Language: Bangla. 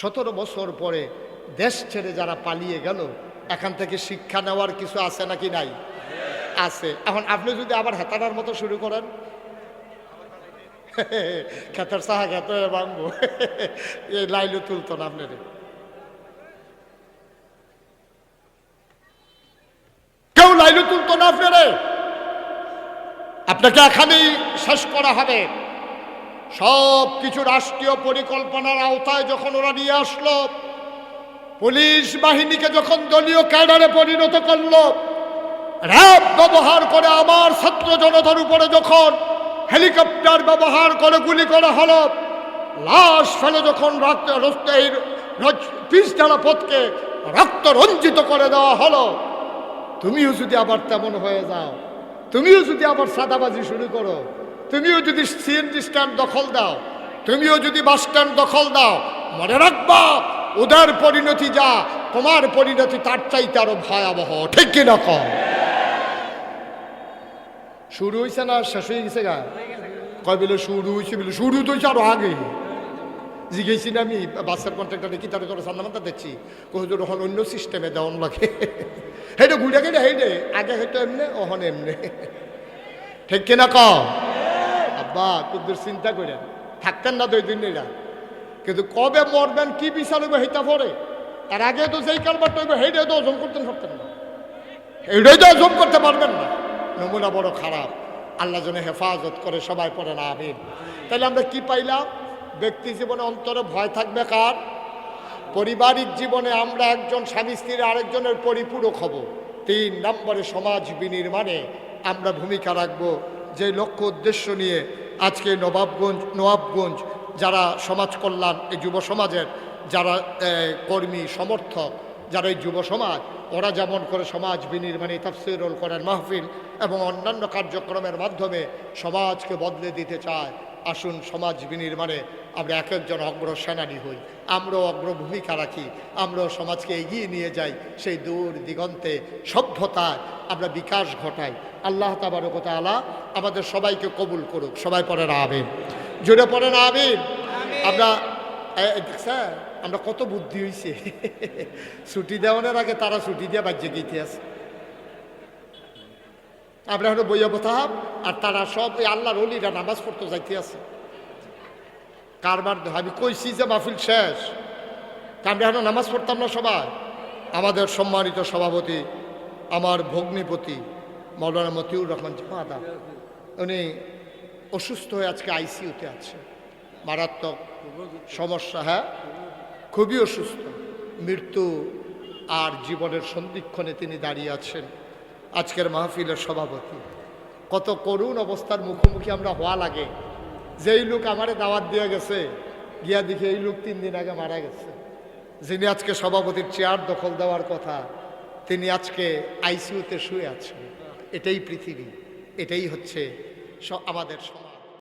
সতেরো বছর পরে দেশ ছেড়ে যারা পালিয়ে গেল, এখান থেকে শিক্ষা নেওয়ার কিছু আছে নাকি নাই? আছে। এখন আপনি যদি আবার হেতানার মতো শুরু করেন? খেতের সাহা খেতে ভাঙবো এই লাইলু তুলতো না আপনার কেউ লাইলু তুলতো না আপনারে আপনাকে এখানেই শেষ করা হবে। সব কিছু রাষ্ট্রীয় পরিকল্পনার আওতায় যখন ওরা নিয়ে আসলো, পুলিশ বাহিনীকে যখন দলীয় ক্যাডারে পরিণত করল, র্যাব ব্যবহার করে আমার ছাত্র জনতার উপরে যখন হেলিকপ্টার ব্যবহার করে গুলি করা হলো, লাশ ফেলে যখন রক্ত এই পিস ঢালা পথকে রক্ত রঞ্জিত করে দেওয়া হলো, তুমিও যদি আবার তেমন হয়ে যাও, তুমিও যদি আবার সাদাবাজি শুরু করো তুমিও যদি সিএনজি স্ট্যান্ড দখল দাও, তুমিও যদি বাস স্ট্যান্ড দখল দাও, মনে রাখবা ওদের পরিণতি যা, তোমার পরিণতি তার চাইতে আরও ভয়াবহ, ঠিক কি না কম শুরু হয়েছে না, শেষ হয়ে গেছে গা? কয় বলে শুরু হয়েছে বলে, শুরু তো হয়েছে আরও আগে। জিজ্ঞেসি না আমি, বাসের কন্ট্রাক্টারে কি তারা তোরা সান্নামানটা দেখছি? কোথাও তখন অন্য সিস্টেমে দেওয়ান লাগে। হেঁটে ঘুরে গেলে হেঁটে আগে হেঁটে এমনি, ওহন এমনি। ঠিক কিনা কম আব্বা তোদের চিন্তা করেন থাকতেন না দুই দিন এরা। কিন্তু কবে মরবেন, কি বিচার হইবে হেটা পরে? তার আগে তো যেই কারবারটা হইবে হেঁটে তো ওজন করতে পারতেন না এটাই তো ওজন করতে পারবেন না। নমুনা বড় খারাপ। আল্লাহ জন্য হেফাজত করে সবাই পড়ে না, আমিন। তাহলে আমরা কি পাইলাম? ব্যক্তি জীবনে অন্তরে ভয় থাকবে কার? পারিবারিক জীবনে আমরা একজন স্বামী স্ত্রীর আরেকজনের পরিপূরক হব। তিন নম্বরে সমাজ বিনির্মাণে আমরা ভূমিকা রাখব। যে লক্ষ্য, উদ্দেশ্য নিয়ে আজকে নবাবগঞ্জ নবাবগঞ্জ যারা সমাজ কল্যাণ, এই যুব সমাজের যারা কর্মী, সমর্থক, যারা এই যুব সমাজ, ওরা যেমন করে সমাজ বিনির্মাণে তাফসিরুল করেন মাহফিল এবং অন্যান্য কার্যক্রমের মাধ্যমে সমাজকে বদলে দিতে চায় আসুন সমাজ বিনির্মাণে আমরা এক একজন অগ্র সেনানী হই। আমরাও অগ্র ভূমিকা রাখি। আমরাও সমাজকে এগিয়ে নিয়ে যাই। সেই দূর দিগন্তে সভ্যতায় আমরা বিকাশ ঘটাই। আল্লাহ তাবারকতা আলা আমাদের সবাইকে কবুল করুক। সবাই পড়ে না আবেন জোরে পড়ে না আবেন আমরা দেখছেন আমরা কত বুদ্ধি হয়েছে ছুটি দেওয়ানোর আগে তারা ছুটি দিয়ে বাজ্যে গিয়ে আছে। আমরা হলো বইয়া বতাম আর তারা সব ওই আল্লাহর অলিরা নামাজ পড়তে যাইতে আছে। কারবার আমি কইছি যে মাহফিল শেষ। তা আমরা এখন নামাজ পড়তাম না সবাই? আমাদের সম্মানিত সভাপতি, আমার ভগ্নিপতি মৌলানা মতিউর রহমান জামাদা উনি অসুস্থ হয়ে আজকে আইসিইউতে আছে। মারাত্মক সমস্যা হ্যাঁ? খুবই অসুস্থ। মৃত্যু আর জীবনের সন্ধিক্ষণে তিনি দাঁড়িয়ে আছেন। আজকের মাহফিলের সভাপতি। কত করুণ অবস্থার মুখোমুখি আমরা হওয়া লাগে। যেই লোক আমারে দাওয়াত দিয়ে গেছে, গিয়া দেখি এই লোক তিন দিন আগে মারা গেছে। যিনি আজকে সভাপতির চেয়ার দখল দেওয়ার কথা, তিনি আজকে আইসিউতে শুয়ে আছেন। এটাই পৃথিবী, এটাই হচ্ছে আমাদের